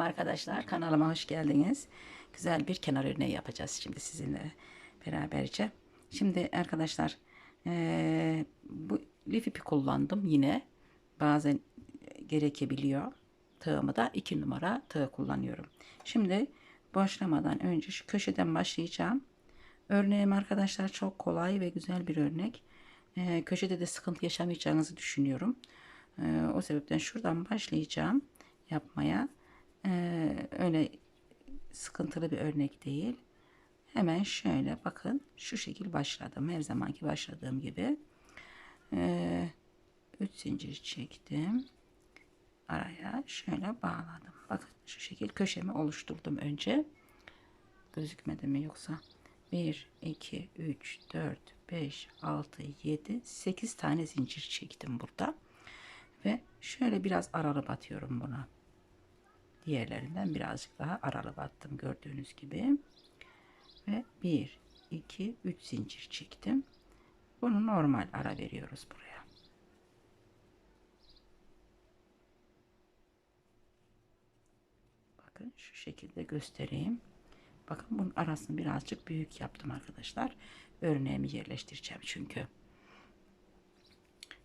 Selam arkadaşlar. Kanalıma hoş geldiniz. Güzel bir kenar örneği yapacağız şimdi sizinle beraberce. Şimdi arkadaşlar eee, bu lif ipi kullandım yine. Bazen gerekebiliyor. Tığımı da 2 numara tığ kullanıyorum. Şimdi başlamadan önce şu köşeden başlayacağım. Örneğim arkadaşlar çok kolay ve güzel bir örnek. Eee, köşede de sıkıntı yaşamayacağınızı düşünüyorum. Eee, o sebepten şuradan başlayacağım yapmaya. Eee, öyle sıkıntılı bir örnek değil. Hemen şöyle bakın şu şekil başladım. Her zamanki başladığım gibi. 3 zincir çektim. Araya şöyle bağladım. Bakın şu şekil köşemi oluşturdum önce. Gözükmedi mi yoksa? 1, 2, 3, 4, 5, 6, 7, 8 tane zincir çektim burada. Ve şöyle biraz aralı batıyorum buna. Diğerlerinden birazcık daha aralı battım gördüğünüz gibi. Ve 1, 2, 3 zincir çektim. Bunu normal ara veriyoruz buraya. Bakın şu şekilde göstereyim. Bakın bunun arasını birazcık büyük yaptım arkadaşlar. Örneğimi yerleştireceğim çünkü.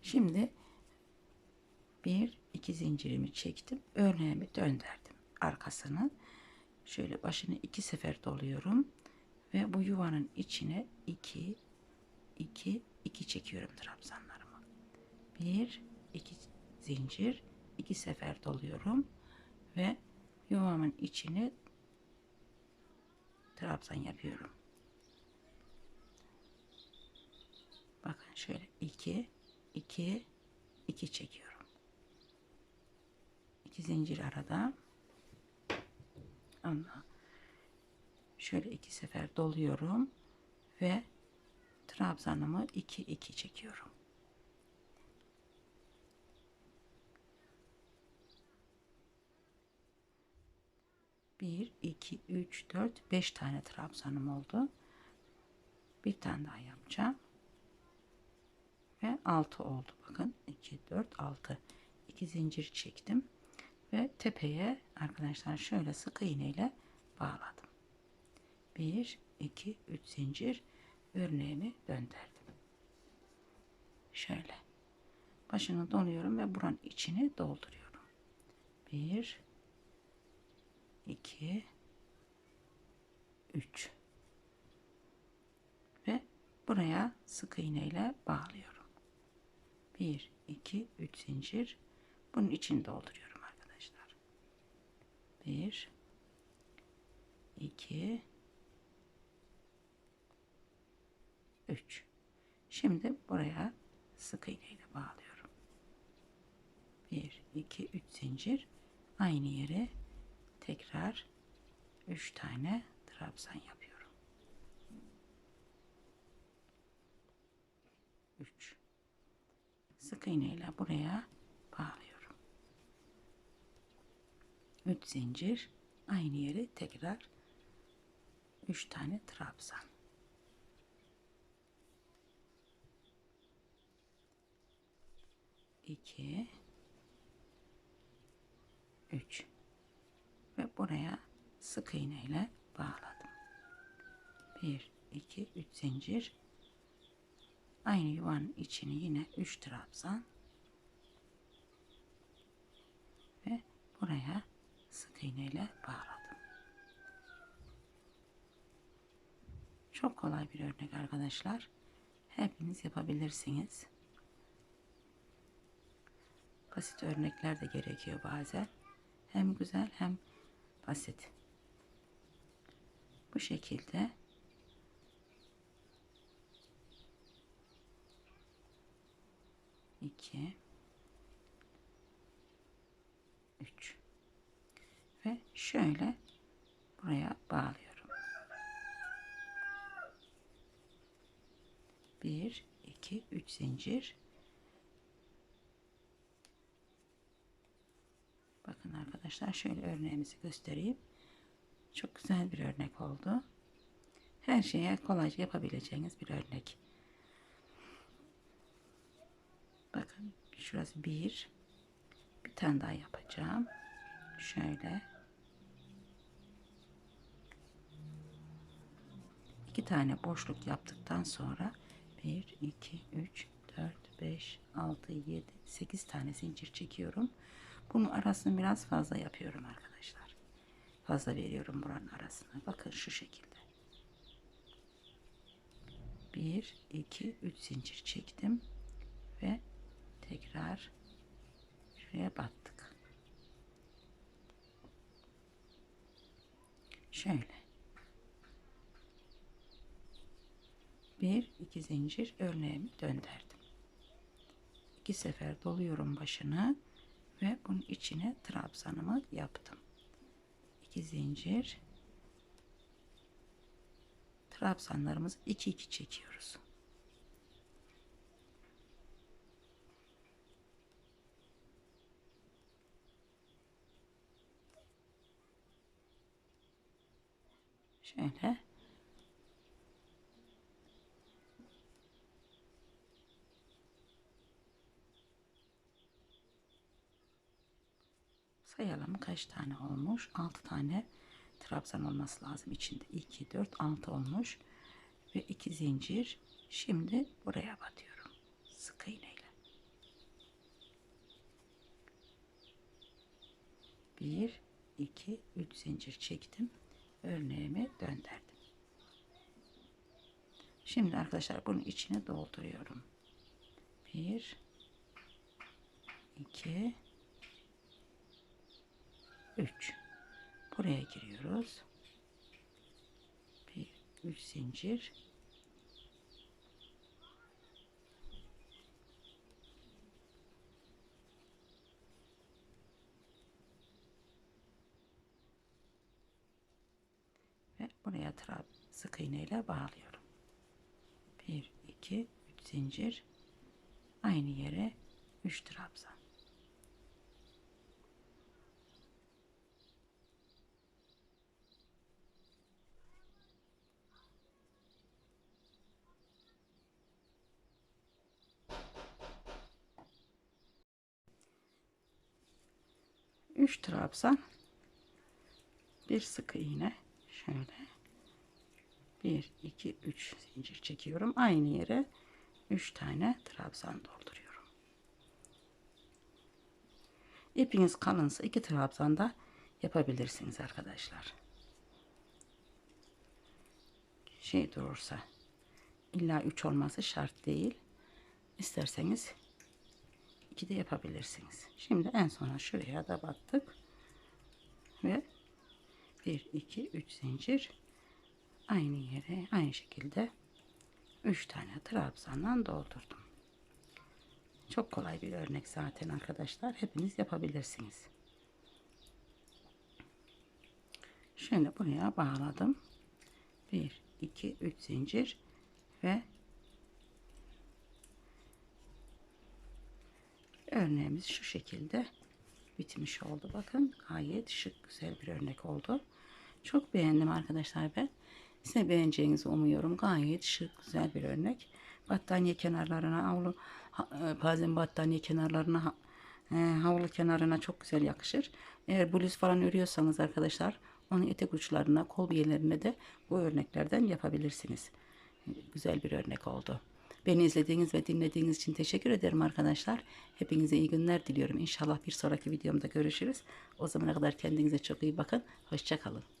Şimdi bir iki zincirimi çektim. Örneğimi döndürdüm. Arkasını şöyle başını iki sefer doluyorum ve bu yuvanın içine iki iki iki çekiyorum trabzanlarımı. Bir iki zincir iki sefer doluyorum ve yuvamın içine trabzan yapıyorum. Bakın şöyle 2 2 2 çekiyorum. 2 zincir arada. Ondan şöyle iki sefer doluyorum ve trabzanımı 2 2 çekiyorum. Bir, iki, üç, dört, beş tane trabzanım oldu. Bir tane daha yapacağım. Ve altı oldu. Bakın iki, dört, altı. İki zincir çektim. Ve tepeye arkadaşlar şöyle sık iğneyle bağladım. Bir, iki, üç zincir örneğimi döndürdüm. Şöyle. Başını doluyorum ve buranın içini dolduruyorum. Bir, 2 3 ve buraya sık iğne ile bağlıyorum. 1 2 3 zincir bunun içini dolduruyorum. 1 2 3 Şimdi buraya sık iğne ile bağlıyorum. 1 2 3 zincir aynı yere tekrar 3 tane trabzan yapıyorum. 3 sık iğne ile buraya bağlıyorum. 3 zincir aynı yere tekrar 3 tane trabzan. İki, üç ve buraya sık iğne ile bağladım. 1 2 3 zincir aynı yuvanın içini yine 3 trabzan ve buraya sık iğne ile bağladım. Çok kolay bir örnek arkadaşlar. Hepiniz yapabilirsiniz. Basit örnekler de gerekiyor bazen. Hem güzel hem basit. Bu şekilde iki üç ve şöyle buraya bağlıyorum. Bir, iki, üç zincir. Bakın arkadaşlar şöyle örneğimizi göstereyim. Çok güzel bir örnek oldu. Her şeye kolayca yapabileceğiniz bir örnek. Bakın şurası bir. Bir tane daha yapacağım. Şöyle tane boşluk yaptıktan sonra 1, 2, 3, 4, 5, 6, 7, 8 tane zincir çekiyorum. Bunun arasını biraz fazla yapıyorum arkadaşlar. Fazla veriyorum buranın arasına. Bakın şu şekilde. 1, 2, 3 zincir çektim. Ve tekrar şuraya battık. Şöyle. Bir, iki zincir örneğimi döndürdüm. İki sefer doluyorum başını ve bunun içine trabzanımı yaptım. İki zincir trabzanlarımızı iki iki çekiyoruz. Şöyle sayalım kaç tane olmuş? 6 tane trabzan olması lazım içinde. 2 4 6 olmuş. Ve 2 zincir. Şimdi buraya batıyorum. Sık iğneyle. 1 2 3 zincir çektim. Örneğimi döndürdüm. Şimdi arkadaşlar bunun içine dolduruyorum. 1 2 3 buraya giriyoruz. 1 3 zincir. Ve buraya trab sık iğne ile bağlıyorum. 1 2 3 zincir. Aynı yere 3 trabzan Üç trabzan bir sık iğne şöyle. 1 2 3 zincir çekiyorum. Aynı yere 3 tane trabzan dolduruyorum. İpiniz kalınsa 2 trabzan da yapabilirsiniz arkadaşlar. Şey durursa illa 3 olması şart değil. İsterseniz 2 de yapabilirsiniz şimdi en sona şuraya da battık ve 1 2 3 zincir aynı yere aynı şekilde 3 tane trabzandan doldurdum. Çok kolay bir örnek zaten arkadaşlar. Hepiniz yapabilirsiniz. Şimdi buraya bağladım. 1 2 3 zincir ve örneğimiz şu şekilde bitmiş oldu. Bakın gayet şık güzel bir örnek oldu. Çok beğendim arkadaşlar ben. Size beğeneceğinizi umuyorum. Gayet şık güzel bir örnek. Battaniye kenarlarına havlu e, bazen battaniye kenarlarına e, havlu kenarına çok güzel yakışır. Eğer bluz falan örüyorsanız arkadaşlar onun etek uçlarına kol biyelerine de bu örneklerden yapabilirsiniz. Güzel bir örnek oldu. Beni izlediğiniz ve dinlediğiniz için teşekkür ederim arkadaşlar. Hepinize iyi günler diliyorum. İnşallah bir sonraki videomda görüşürüz. O zamana kadar kendinize çok iyi bakın. Hoşçakalın.